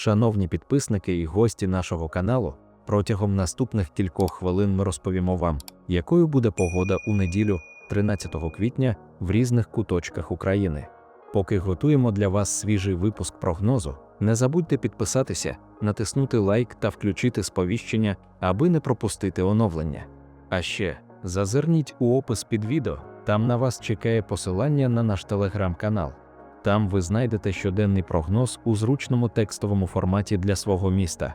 Шановні підписники і гості нашого каналу, протягом наступних кількох хвилин ми розповімо вам, якою буде погода у неділю, 13 квітня, в різних куточках України. Поки готуємо для вас свіжий випуск прогнозу, не забудьте підписатися, натиснути лайк та включити сповіщення, аби не пропустити оновлення. А ще зазирніть у опис під відео, там на вас чекає посилання на наш телеграм-канал. Там ви знайдете щоденний прогноз у зручному текстовому форматі для свого міста.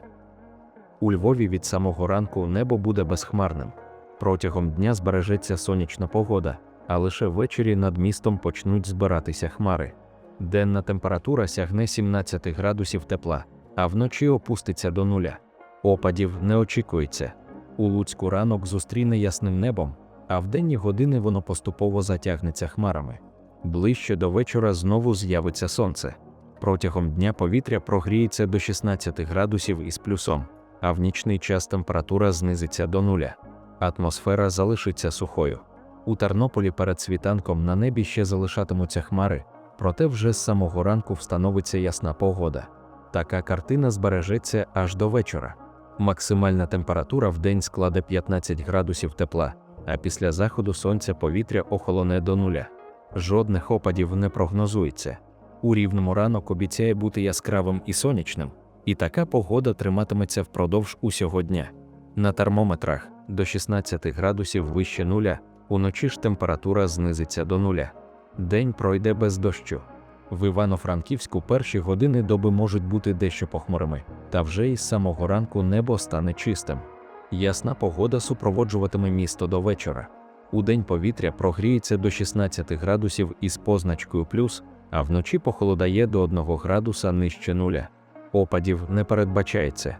У Львові від самого ранку небо буде безхмарним. Протягом дня збережеться сонячна погода, а лише ввечері над містом почнуть збиратися хмари. Денна температура сягне 17 градусів тепла, а вночі опуститься до нуля. Опадів не очікується. У Луцьку ранок зустріне ясним небом, а в денні години воно поступово затягнеться хмарами. Ближче до вечора знову з'явиться сонце. Протягом дня повітря прогріється до 16 градусів із плюсом, а в нічний час температура знизиться до нуля. Атмосфера залишиться сухою. У Тернополі перед світанком на небі ще залишатимуться хмари, проте вже з самого ранку встановиться ясна погода. Така картина збережеться аж до вечора. Максимальна температура в день складе 15 градусів тепла, а після заходу сонця повітря охолоне до нуля. Жодних опадів не прогнозується. У рівному ранок обіцяє бути яскравим і сонячним, і така погода триматиметься впродовж усього дня. На термометрах до 16 градусів вище нуля, уночі ж температура знизиться до нуля. День пройде без дощу. В Івано-Франківську перші години доби можуть бути дещо похмурими, та вже із самого ранку небо стане чистим. Ясна погода супроводжуватиме місто до вечора. У день повітря прогріється до 16 градусів із позначкою плюс, а вночі похолодає до 1 градуса нижче нуля. Опадів не передбачається.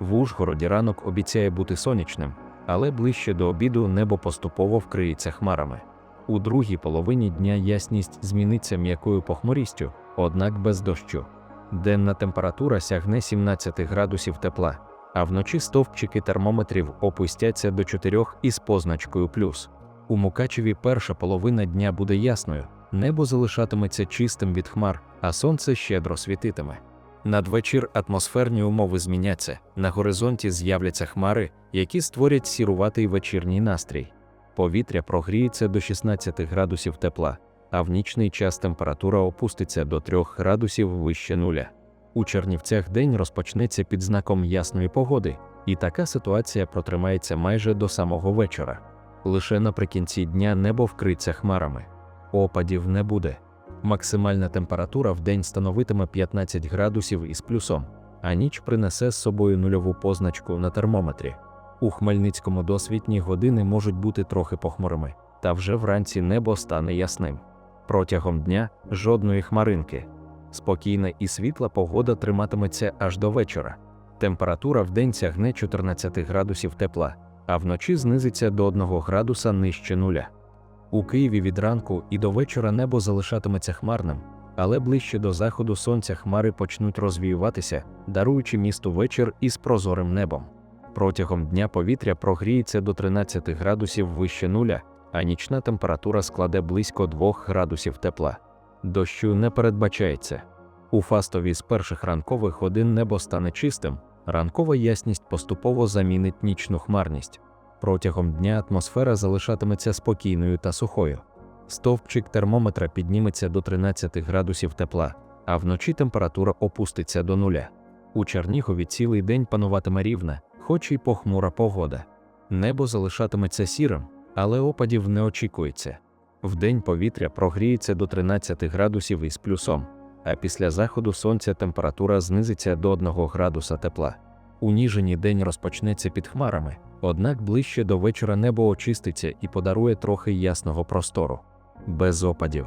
В Ужгороді ранок обіцяє бути сонячним, але ближче до обіду небо поступово вкриється хмарами. У другій половині дня ясність зміниться м'якою похмурістю, однак без дощу. Денна температура сягне 17 градусів тепла, а вночі стовпчики термометрів опустяться до 4 із позначкою плюс. У Мукачеві перша половина дня буде ясною, небо залишатиметься чистим від хмар, а сонце щедро світитиме. Надвечір атмосферні умови зміняться, на горизонті з'являться хмари, які створять сіруватий вечірній настрій. Повітря прогріється до 16 градусів тепла, а в нічний час температура опуститься до 3 градусів вище нуля. У Чернівцях день розпочнеться під знаком ясної погоди, і така ситуація протримається майже до самого вечора. Лише наприкінці дня небо вкриться хмарами. Опадів не буде. Максимальна температура в день становитиме 15 градусів із плюсом, а ніч принесе з собою нульову позначку на термометрі. У Хмельницькому досвітні години можуть бути трохи похмурими, та вже вранці небо стане ясним. Протягом дня жодної хмаринки. Спокійна і світла погода триматиметься аж до вечора. Температура в день сягне 14 градусів тепла, а вночі знизиться до 1 градуса нижче нуля. У Києві від ранку і до вечора небо залишатиметься хмарним, але ближче до заходу сонця хмари почнуть розвіюватися, даруючи місту вечір із прозорим небом. Протягом дня повітря прогріється до 13 градусів вище нуля, а нічна температура складе близько 2 градусів тепла. Дощу не передбачається. У фастові з перших ранкових годин небо стане чистим, ранкова ясність поступово замінить нічну хмарність. Протягом дня атмосфера залишатиметься спокійною та сухою. Стовпчик термометра підніметься до 13 градусів тепла, а вночі температура опуститься до нуля. У Чернігові цілий день пануватиме рівна, хоч і похмура погода. Небо залишатиметься сірим, але опадів не очікується. Вдень повітря прогріється до 13 градусів із плюсом, а після заходу сонця температура знизиться до 1 градуса тепла. У Ніжині день розпочнеться під хмарами, однак ближче до вечора небо очиститься і подарує трохи ясного простору. Без опадів.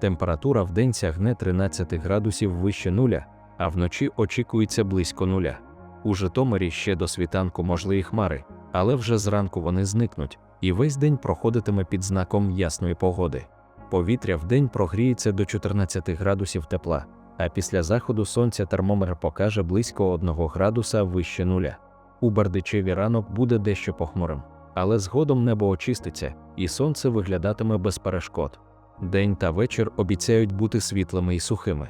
Температура вдень сягне 13 градусів вище нуля, а вночі очікується близько нуля. У Житомирі ще до світанку можливі хмари, але вже зранку вони зникнуть, і весь день проходитиме під знаком ясної погоди. Повітря вдень прогріється до 14 градусів тепла, а після заходу сонця термометр покаже близько 1 градуса вище нуля. У Бердичеві ранок буде дещо похмурим, але згодом небо очиститься, і сонце виглядатиме без перешкод. День та вечір обіцяють бути світлими і сухими.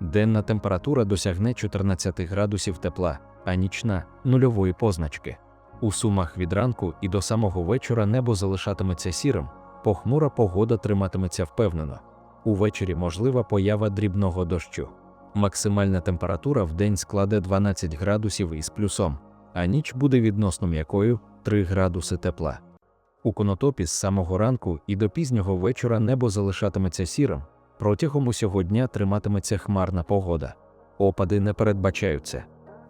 Денна температура досягне 14 градусів тепла, а нічна нульової позначки. У сумах від ранку і до самого вечора небо залишатиметься сірим, похмура погода триматиметься впевнено. Увечері можлива поява дрібного дощу. Максимальна температура в день складе 12 градусів із плюсом, а ніч буде відносно м'якою 3 градуси тепла. У конотопі з самого ранку і до пізнього вечора небо залишатиметься сірим, протягом усього дня триматиметься хмарна погода. Опади не передбачаються.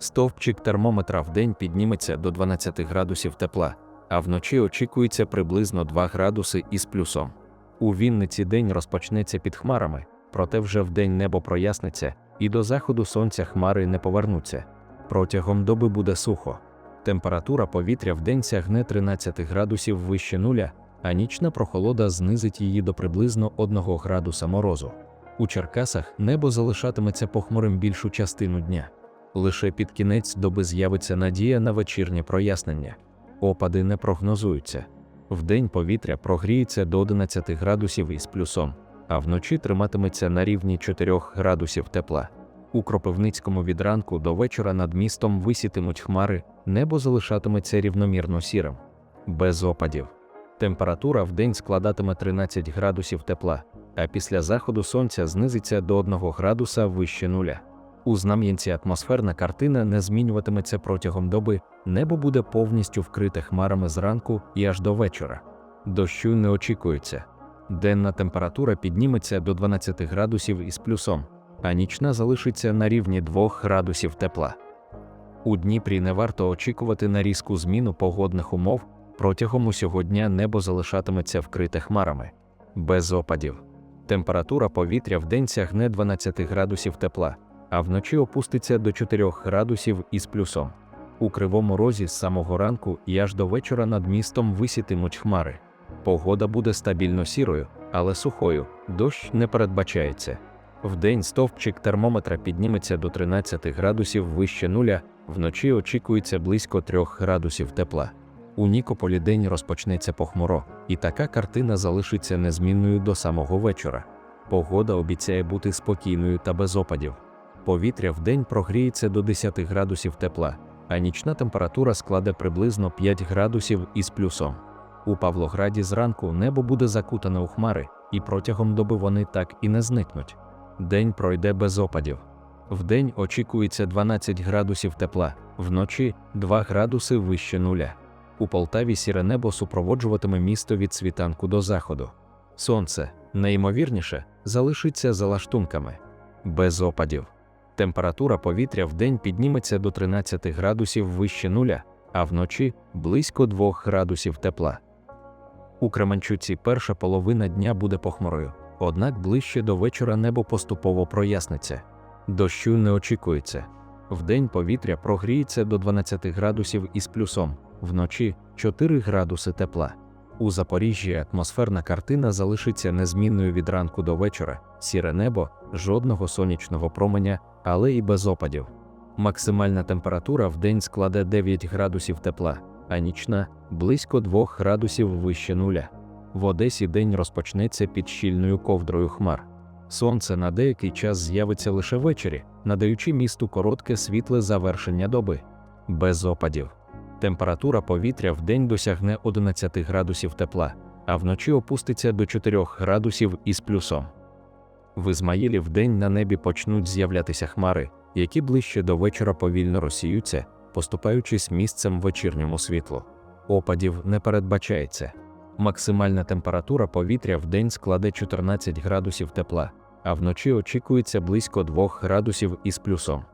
Стовпчик термометра в день підніметься до 12 градусів тепла, а вночі очікується приблизно 2 градуси із плюсом. У Вінниці день розпочнеться під хмарами, проте вже вдень небо проясниться, і до заходу сонця хмари не повернуться. Протягом доби буде сухо. Температура повітря вдень сягне 13 градусів вище нуля, а нічна прохолода знизить її до приблизно 1 градуса морозу. У Черкасах небо залишатиметься похмурим більшу частину дня. Лише під кінець доби з'явиться надія на вечірнє прояснення. Опади не прогнозуються. Вдень повітря прогріється до 11 градусів із плюсом, а вночі триматиметься на рівні 4 градусів тепла. У Кропивницькому від ранку до вечора над містом висітимуть хмари, небо залишатиметься рівномірно сірим, без опадів. Температура в день складатиме 13 градусів тепла, а після заходу сонця знизиться до 1 градуса вище нуля. У Знам'янці атмосферна картина не змінюватиметься протягом доби, небо буде повністю вкрите хмарами зранку і аж до вечора. Дощу не очікується. Денна температура підніметься до 12 градусів із плюсом, а нічна залишиться на рівні 2 градусів тепла. У Дніпрі не варто очікувати на різку зміну погодних умов, протягом усього дня небо залишатиметься вкрите хмарами, без опадів. Температура повітря в день сягне 12 градусів тепла, а вночі опуститься до 4 градусів із плюсом. У кривому розі з самого ранку і аж до вечора над містом висітимуть хмари. Погода буде стабільно сірою, але сухою, дощ не передбачається. Вдень стовпчик термометра підніметься до 13 градусів вище нуля, вночі очікується близько 3 градусів тепла. У Нікополі день розпочнеться похмуро, і така картина залишиться незмінною до самого вечора. Погода обіцяє бути спокійною та без опадів. Повітря вдень прогріється до 10 градусів тепла, а нічна температура складе приблизно 5 градусів із плюсом. У Павлограді зранку небо буде закутане у хмари, і протягом доби вони так і не зникнуть. День пройде без опадів. Вдень очікується 12 градусів тепла, вночі 2 градуси вище нуля. У Полтаві сіре небо супроводжуватиме місто від світанку до заходу. Сонце, найімовірніше, залишиться за лаштунками, без опадів. Температура повітря вдень підніметься до 13 градусів вище нуля, а вночі близько 2 градусів тепла. У Кременчуці перша половина дня буде похмурою, однак ближче до вечора небо поступово проясниться. Дощу не очікується. Вдень повітря прогріється до 12 градусів із плюсом, вночі 4 градуси тепла. У Запоріжжі атмосферна картина залишиться незмінною від ранку до вечора, сіре небо, жодного сонячного променя, але і без опадів. Максимальна температура в день складе 9 градусів тепла, а нічна близько 2 градусів вище нуля. В Одесі день розпочнеться під щільною ковдрою хмар. Сонце на деякий час з'явиться лише ввечері, надаючи місту коротке світле завершення доби, без опадів. Температура повітря в день досягне 11 градусів тепла, а вночі опуститься до 4 градусів із плюсом. В Ізмаїлі вдень на небі почнуть з'являтися хмари, які ближче до вечора повільно розсіються, поступаючись місцем вечірньому світлу. Опадів не передбачається. Максимальна температура повітря в день складе 14 градусів тепла, а вночі очікується близько 2 градусів із плюсом.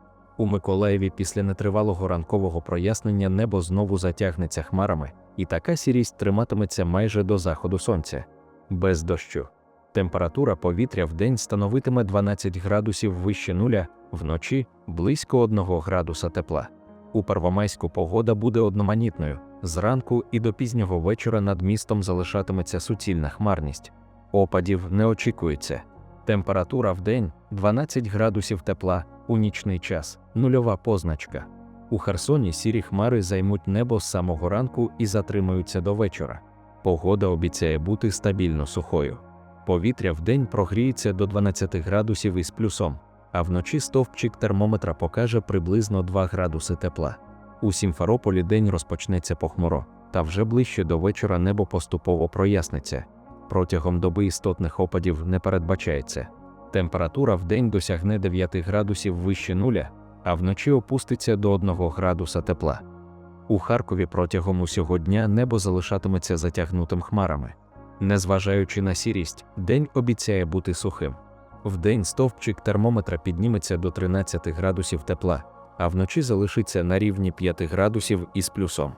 У Миколаєві після нетривалого ранкового прояснення небо знову затягнеться хмарами, і така сірість триматиметься майже до заходу сонця, без дощу. Температура повітря в день становитиме 12 градусів вище нуля, вночі близько 1 градуса тепла. У Первомайську погода буде одноманітною. Зранку і до пізнього вечора над містом залишатиметься суцільна хмарність. Опадів не очікується. Температура в день 12 градусів тепла, у нічний час нульова позначка. У Херсоні сірі хмари займуть небо з самого ранку і затримаються до вечора. Погода обіцяє бути стабільно сухою. Повітря в день прогріється до 12 градусів із плюсом, а вночі стовпчик термометра покаже приблизно 2 градуси тепла. У Сімферополі день розпочнеться похмуро, та вже ближче до вечора небо поступово проясниться. Протягом доби істотних опадів не передбачається. Температура в день досягне 9 градусів вище нуля, а вночі опуститься до 1 градуса тепла. У Харкові протягом усього дня небо залишатиметься затягнутим хмарами. Незважаючи на сірість, день обіцяє бути сухим. Вдень стовпчик термометра підніметься до 13 градусів тепла, а вночі залишиться на рівні 5 градусів із плюсом.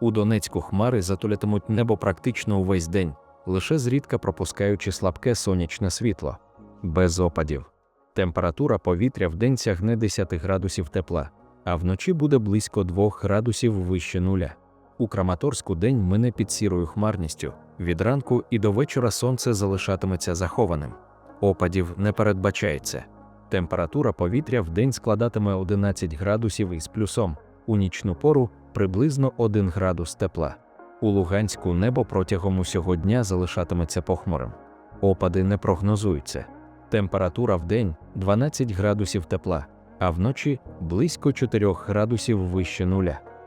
У Донецьку хмари затулятимуть небо практично увесь день, лише зрідка пропускаючи слабке сонячне світло. Без опадів. Температура повітря вдень сягне 10 градусів тепла, а вночі буде близько 2 градусів вище нуля. У Краматорську день мине під сірою хмарністю. Від ранку і до вечора сонце залишатиметься захованим. Опадів не передбачається. Температура повітря в день складатиме 11 градусів із плюсом, у нічну пору приблизно 1 градус тепла. У Луганську небо протягом усього дня залишатиметься похмурим. Опади не прогнозуються. Температура в день 12 градусів тепла, а вночі близько 4 градусів вище нуля.